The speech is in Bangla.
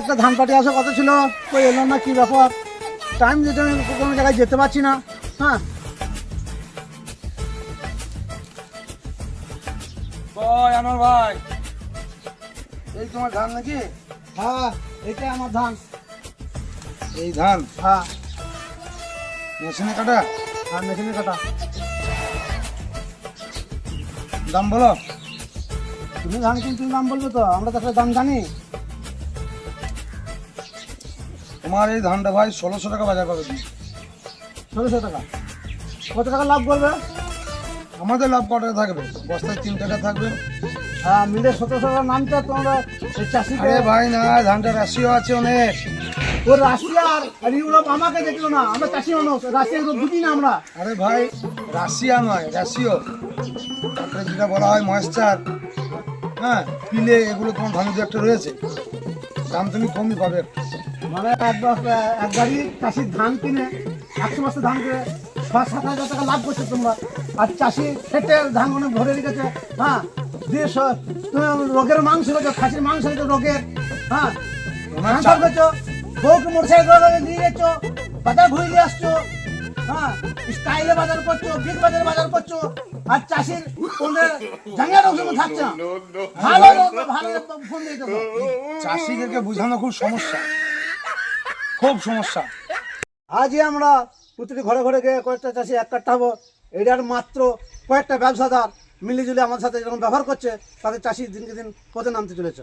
একটা ধান পাটি আসা কথা ছিল কই এলো না কি ব্যাপার? টাইম যেতে আমি কোনো জায়গায় যেতে পারছি না। হ্যাঁ। আনোয়ার ভাই? এই তোমার ধান নাকি? হ্যাঁ এইটাই আমার ধান। এই ধান? হ্যাঁ। মেশিনে কাটা? হ্যাঁ মেশিনে কাটা। দাম বলো। তুমি ধান কিনতে দাম বলবে তো? আমরা তো একটা দাম জানি। তোমার এই ধানটা ভাই ষোলোশো টাকা বাজার পাবে। ষোলোশো টাকা। কত টাকা লাভ করবে? আমাদের লাভ কটা থাকবে? বস্তায় তিন টাকা থাকবে। হ্যাঁ মিলে সতেরোশো টাকা নামটা তোমরা আরে ভাই না ধানটা রাশিও আছে অনেক। ও রাশিয়ার আর ইউরোপ আমাকে দেখল না আমরা চাষি মানুষ রাশিয়া ইউরোপ বুঝি না আমরা। আরে ভাই রাশিয়া নয় রাশিও তারপরে যেটা বলা হয় ময়েশ্চার হ্যাঁ পিলে এগুলো তোমার ধানের দু একটা রয়েছে। দাম তুমি কমই পাবে। একটু। মানে এক গাড়ি চাষির ধান কিনে একশো বস্তা ধান কিনে ছ সাত হাজার টাকা লাভ করছ তোমরা আর চাষি খেটে ধান মানে ভরে রেখেছে হ্যাঁ দিয়ে রোগের মাংস খেয়েছো খাসির মাংস খেয়েছো রোগের হ্যাঁ বউকে মোটরসাইকেল নিয়ে যাচ্ছ বাজার ঘুরে দিয়ে আসছো হ্যাঁ স্টাইলে বাজার করছ বিগ বাজারে বাজার করছ আর চাষির ওদের থাকছে না ভালো ভালো ফোন দিয়ে দেবো চাষিদেরকে বোঝানো খুব সমস্যা খুব সমস্যা। আজই আমরা প্রতিটি ঘরে ঘরে গিয়ে কয়েকটা চাষি এক কাঠা হব। এটার মাত্র কয়েকটা ব্যবসাদার মিলিজুলি আমার সাথে যখন ব্যবহার করছে, তাদের চাষি দিনকে দিন পথে নামতে চলেছে।